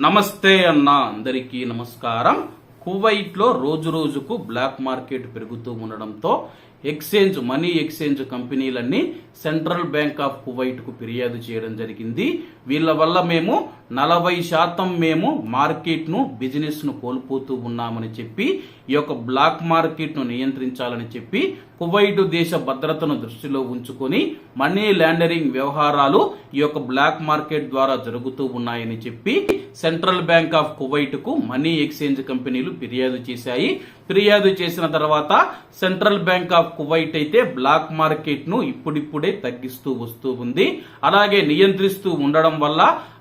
నమస్తే అన్న అందరికీ నమస్కారం. కువైట్లో రోజు రోజుకు బ్లాక్ మార్కెట్ పెరుగుతూ ఉండడంతో ఎక్స్చేంజ్ మనీ ఎక్స్చేంజ్ కంపెనీలన్నీ సెంట్రల్ బ్యాంక్ ఆఫ్ కువైట్కు ఫిర్యాదు చేయడం జరిగింది. వీళ్ళ వల్ల మేము నలభై శాతం మేము మార్కెట్ను బిజినెస్ను కోల్పోతూ ఉన్నామని చెప్పి ఈ యొక్క బ్లాక్ మార్కెట్ను నియంత్రించాలని చెప్పి కువైట్ దేశ భద్రతను దృష్టిలో ఉంచుకొని మనీ ల్యాండరింగ్ వ్యవహారాలు ఈ యొక్క బ్లాక్ మార్కెట్ ద్వారా జరుగుతూ ఉన్నాయని చెప్పి సెంట్రల్ బ్యాంక్ ఆఫ్ కువైట్కు మనీ ఎక్స్చేంజ్ కంపెనీలు ఫిర్యాదు చేశాయి. ఫిర్యాదు చేసిన తర్వాత సెంట్రల్ బ్యాంక్ ఆఫ్ కువైట్ అయితే బ్లాక్ మార్కెట్ను ఇప్పుడిప్పుడే తగ్గిస్తూ వస్తూ ఉంది. అలాగే నియంత్రిస్తూ ఉండడం వల్ల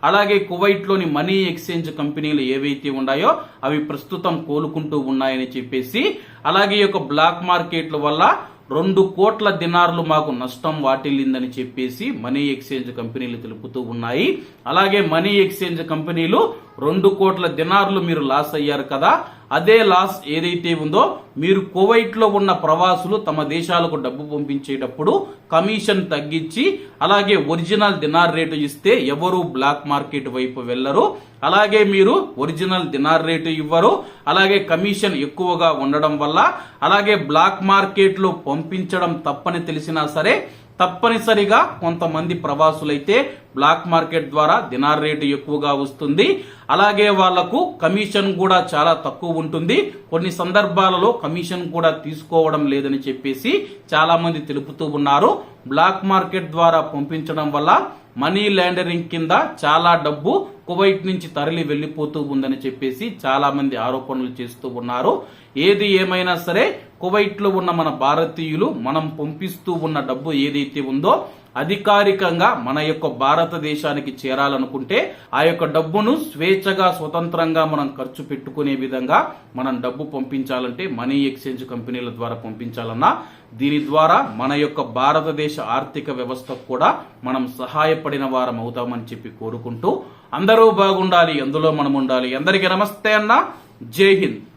అలాగే కువైట్లోని మనీ ఎక్స్చేంజ్ కంపెనీలు ఏవైతే ఉన్నాయో అవి ప్రస్తుతం కోలుకుంటూ ఉన్నాయని చెప్పేసి అలాగే యొక్క బ్లాక్ మార్కెట్ల వల్ల రెండు కోట్ల దినార్లు మాకు నష్టం వాటిల్లిందని చెప్పేసి మనీ ఎక్స్చేంజ్ కంపెనీలు తెలుపుతూ ఉన్నాయి. అలాగే మనీ ఎక్స్చేంజ్ కంపెనీలు రెండు కోట్ల దినార్లు మీరు లాస్ అయ్యారు కదా అదే లాస్ ఏదైతే ఉందో మీరు కువైట్లో ఉన్న ప్రవాసులు తమ దేశాలకు డబ్బు పంపించేటప్పుడు కమిషన్ తగ్గించి అలాగే ఒరిజినల్ దినార్ రేటు ఇస్తే ఎవరు బ్లాక్ మార్కెట్ వైపు వెళ్ళరు అలాగే మీరు ఒరిజినల్ దినార్ రేటు ఇవ్వరు. అలాగే కమిషన్ ఎక్కువగా ఉండడం వల్ల అలాగే బ్లాక్ మార్కెట్లో పంపించడం తప్పని తెలిసినా సరే తప్పనిసరిగా కొంతమంది ప్రవాసులైతే బ్లాక్ మార్కెట్ ద్వారా దినార్ రేటు ఎక్కువగా వస్తుంది. అలాగే వాళ్ళకు కమిషన్ కూడా చాలా తక్కువ ఉంటుంది. కొన్ని సందర్భాలలో కమిషన్ కూడా తీసుకోవడం లేదని చెప్పేసి చాలా మంది తెలుపుతూ ఉన్నారు. బ్లాక్ మార్కెట్ ద్వారా పంపించడం వల్ల మనీ లాండరింగ్ కింద చాలా డబ్బు కువైట్ నుంచి తరలి వెళ్ళిపోతూ ఉందని చెప్పేసి చాలా మంది ఆరోపణలు చేస్తూ ఉన్నారు. ఏది ఏమైనా సరే కువైట్లో ఉన్న మన భారతీయులు మనం పంపిస్తూ ఉన్న డబ్బు ఏదైతే ఉందో అధికారికంగా మన యొక్క భారతదేశానికి చేరాలనుకుంటే ఆ యొక్క డబ్బును స్వేచ్ఛగా స్వతంత్రంగా మనం ఖర్చు పెట్టుకునే విధంగా మనం డబ్బు పంపించాలంటే మనీ ఎక్స్చేంజ్ కంపెనీల ద్వారా పంపించాలన్నా దీని ద్వారా మన యొక్క భారతదేశ ఆర్థిక వ్యవస్థకు కూడా మనం సహాయపడిన వారం అవుతామని చెప్పి కోరుకుంటూ అందరూ బాగుండాలి అందులో మనం ఉండాలి. అందరికీ నమస్తే అన్న. జై హింద్.